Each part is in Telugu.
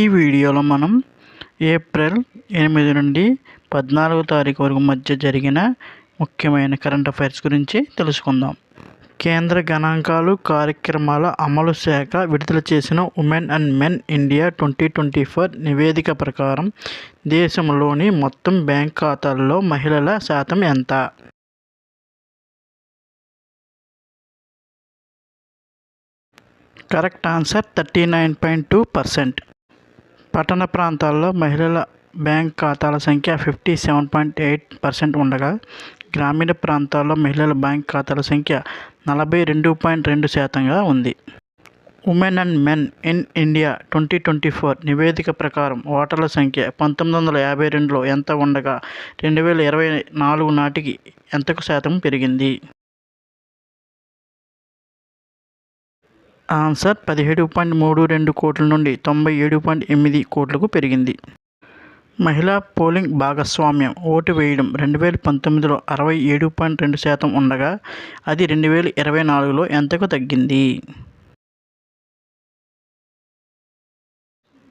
ఈ వీడియోలో మనం ఏప్రిల్ ఎనిమిది నుండి పద్నాలుగో తారీఖు వరకు మధ్య జరిగిన ముఖ్యమైన కరెంట్ అఫైర్స్ గురించి తెలుసుకుందాం. కేంద్ర గణాంకాలు కార్యక్రమాల అమలు శాఖ విడుదల చేసిన women and men India twenty twenty four నివేదిక ప్రకారం దేశంలోని మొత్తం బ్యాంక్ ఖాతాల్లో మహిళల శాతం ఎంత? Correct answer thirty nine point two percent. పట్టణ ప్రాంతాల్లో మహిళల బ్యాంక్ ఖాతాల సంఖ్య fifty seven point eight percent ఉండగా గ్రామీణ ప్రాంతాల్లో మహిళల బ్యాంక్ ఖాతాల సంఖ్య నలభై రెండు పాయింట్ రెండు శాతంగా ఉంది. Women and men in India twenty twenty four నివేదిక ప్రకారం ఓటర్ల సంఖ్య పంతొమ్మిది వందల యాభై రెండులో ఎంత ఉండగా రెండు వేల ఇరవై నాలుగు నాటికి ఎంతకు శాతం పెరిగింది? ఆన్సర్ పదిహేడు పాయింట్ మూడు రెండు కోట్ల నుండి తొంభై ఏడు పాయింట్ ఎనిమిది కోట్లకు పెరిగింది. మహిళా పోలింగ్ భాగస్వామ్యం ఓటు వేయడం రెండు వేల పంతొమ్మిదిలో అరవై ఏడు పాయింట్ రెండు శాతం ఉండగా అది రెండు వేల ఇరవై నాలుగులో ఎంతకు తగ్గింది?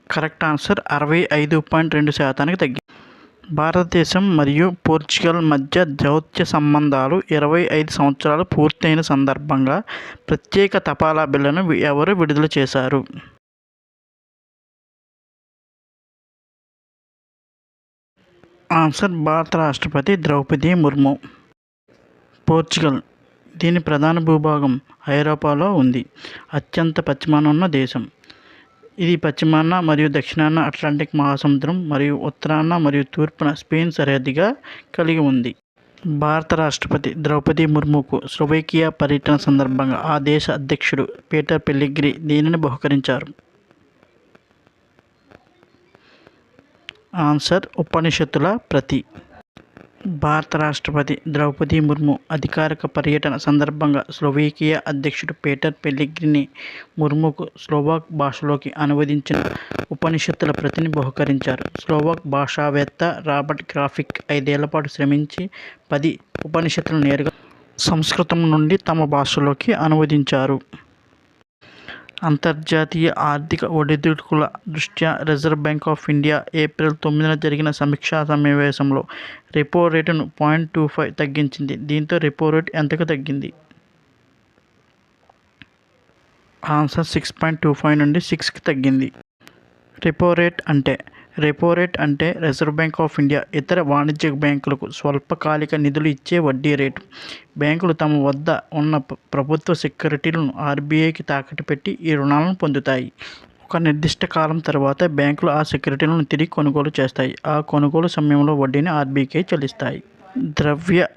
కరెక్ట్ ఆన్సర్ అరవై ఐదు పాయింట్ రెండు శాతానికి తగ్గింది భారతదేశం మరియు పోర్చుగల్ మధ్య దౌత్య సంబంధాలు ఇరవై ఐదు సంవత్సరాలు పూర్తయిన సందర్భంగా ప్రత్యేక తపాలా బిల్లును ఎవరు విడుదల చేశారు? ఆన్సర్ భారత రాష్ట్రపతి ద్రౌపది ముర్ము. పోర్చుగల్ దీని ప్రధాన భూభాగం ఐరోపాలో ఉంది. అత్యంత పశ్చిమాన ఉన్న దేశం. ఇది పశ్చిమాన మరియు దక్షిణాన అట్లాంటిక్ మహాసముద్రం మరియు ఉత్తరాన మరియు తూర్పున స్పెయిన్ సరిహద్దుగా కలిగి ఉంది. భారత రాష్ట్రపతి ద్రౌపది ముర్ముకు స్లోవేకియా పర్యటన సందర్భంగా ఆ దేశ అధ్యక్షుడు పీటర్ పెల్లిగ్రి దీనిని బహుకరించారు. ఆన్సర్ ఉపనిషత్తుల ప్రతి. భారత రాష్ట్రపతి ద్రౌపది ముర్ము అధికారిక పర్యటన సందర్భంగా స్లోవేకియా అధ్యక్షుడు పీటర్ పెల్లిగ్రిని ముర్ముకు స్లోవాక్ భాషలోకి అనువదించిన ఉపనిషత్తుల ప్రతిని బహుకరించారు స్లోవాక్ భాషావేత్త రాబర్ట్ గ్రాఫిక్ ఐదేళ్ళ పాటు శ్రమించి పది ఉపనిషత్తులు నేరుగా సంస్కృతం నుండి తమ భాషలోకి అనువదించారు. అంతర్జాతీయ ఆర్థిక ఒడిదుడుకుల దృష్ట్యా Reserve Bank of India April తొమ్మిదిన జరిగిన సమీక్షా సమావేశంలో రెపో రేటును పాయింట్ టూ ఫైవ్ తగ్గించింది. దీంతో రెపో రేట్ ఎంతకు తగ్గింది? Answer six point two five నుండి సిక్స్కి తగ్గింది. రెపో రేట్ అంటే రెపో రేట్ అంటే రిజర్వ్ బ్యాంక్ ఆఫ్ ఇండియా ఇతర వాణిజ్య బ్యాంకులకు స్వల్పకాలిక నిధులు ఇచ్చే వడ్డీ రేటు. బ్యాంకులు తమ వద్ద ఉన్న ప్రభుత్వ సెక్యూరిటీలను ఆర్బీఐకి తాకట్టు పెట్టి ఈ రుణాలను పొందుతాయి. ఒక నిర్దిష్ట కాలం తర్వాత బ్యాంకులు ఆ సెక్యూరిటీలను తిరిగి కొనుగోలు చేస్తాయి. ఆ కొనుగోలు సమయంలో వడ్డీని ఆర్బీఐకి చెల్లిస్తాయి. ద్రవ్య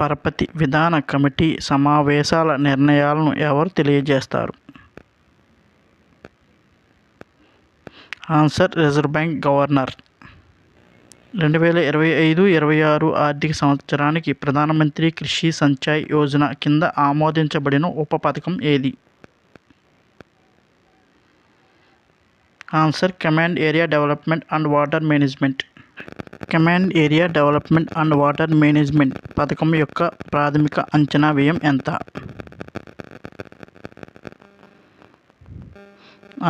పరపతి విధాన కమిటీ సమావేశాల నిర్ణయాలను ఎవరు తెలియజేస్తారు? Answer Reserve Bank governor. రెండు వేల ఇరవై ఐదు ఇరవై ఆరు ఆర్థిక సంవత్సరానికి ప్రధానమంత్రి కృషి సంచాయ్ యోజన కింద ఆమోదించబడిన ఉప పథకం ఏది? Answer command area development and water management. Command area development and water management పథకం యొక్క ప్రాథమిక అంచనా వ్యయం ఎంత?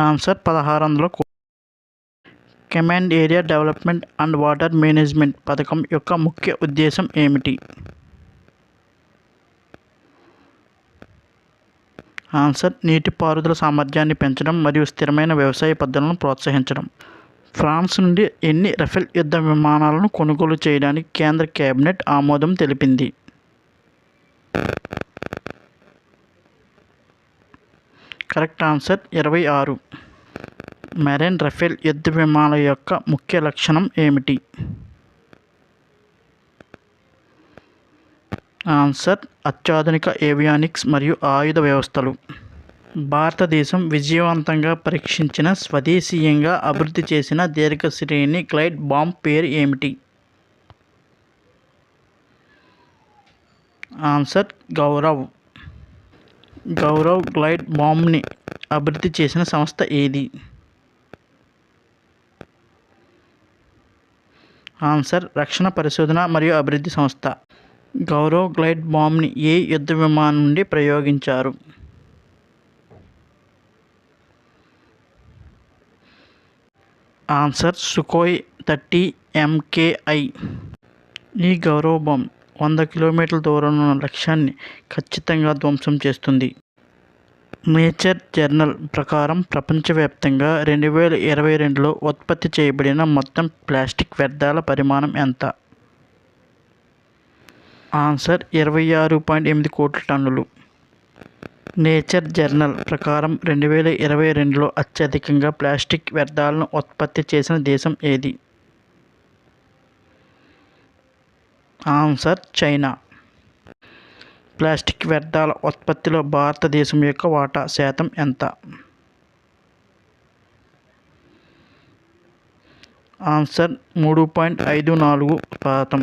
ఆన్సర్ పదహారు వందల command area development and water management పథకం యొక్క ముఖ్య ఉద్దేశం ఏమిటి? ఆన్సర్ నీటిపారుదల సామర్థ్యాన్ని పెంచడం మరియు స్థిరమైన వ్యవసాయ పద్ధతులను ప్రోత్సహించడం. ఫ్రాన్స్ నుండి ఎన్ని రఫేల్ యుద్ధ విమానాలను కొనుగోలు చేయడానికి కేంద్ర కేబినెట్ ఆమోదం తెలిపింది? కరెక్ట్ ఆన్సర్ ఇరవై ఆరు. మెరైన్ రఫేల్ యుద్ధ విమానాల యొక్క ముఖ్య లక్షణం ఏమిటి? ఆన్సర్ అత్యాధునిక ఏవియానిక్స్ మరియు ఆయుధ వ్యవస్థలు. భారతదేశం విజయవంతంగా పరీక్షించిన స్వదేశీయంగా అభివృద్ధి చేసిన దీర్ఘశ్రేణి గ్లైడ్ బాంబ్ పేరు ఏమిటి? ఆన్సర్ గౌరవ్. గౌరవ్ గ్లైడ్ బాంబ్ని అభివృద్ధి చేసిన సంస్థ ఏది? ఆన్సర్ రక్షణ పరిశోధన మరియు అభివృద్ధి సంస్థ. గౌరవ్ గ్లైడ్ బాంబ్ని ఏ యుద్ధ విమానం నుండి ప్రయోగించారు? Answer Sukhoi thirty MKI. ఈ గౌరవ బాంబ్ వంద కిలోమీటర్ల దూరంలో ఉన్న లక్ష్యాన్ని ఖచ్చితంగా ధ్వంసం చేస్తుంది. నేచర్ జర్నల్ ప్రకారం ప్రపంచవ్యాప్తంగా రెండు వేల ఇరవై రెండులో ఉత్పత్తి చేయబడిన మొత్తం ప్లాస్టిక్ వ్యర్థాల పరిమాణం ఎంత? ఆన్సర్ ఇరవై ఆరు పాయింట్ ఎనిమిది కోట్ల టన్నులు. నేచర్ జర్నల్ ప్రకారం రెండు వేల ఇరవై రెండులో అత్యధికంగా ప్లాస్టిక్ వ్యర్థాలను ఉత్పత్తి చేసిన దేశం ఏది? Answer China. ప్లాస్టిక్ వ్యర్థాల ఉత్పత్తిలో భారతదేశం యొక్క వాటా శాతం ఎంత? ఆన్సర్ మూడు పాయింట్ ఐదు నాలుగు శాతం.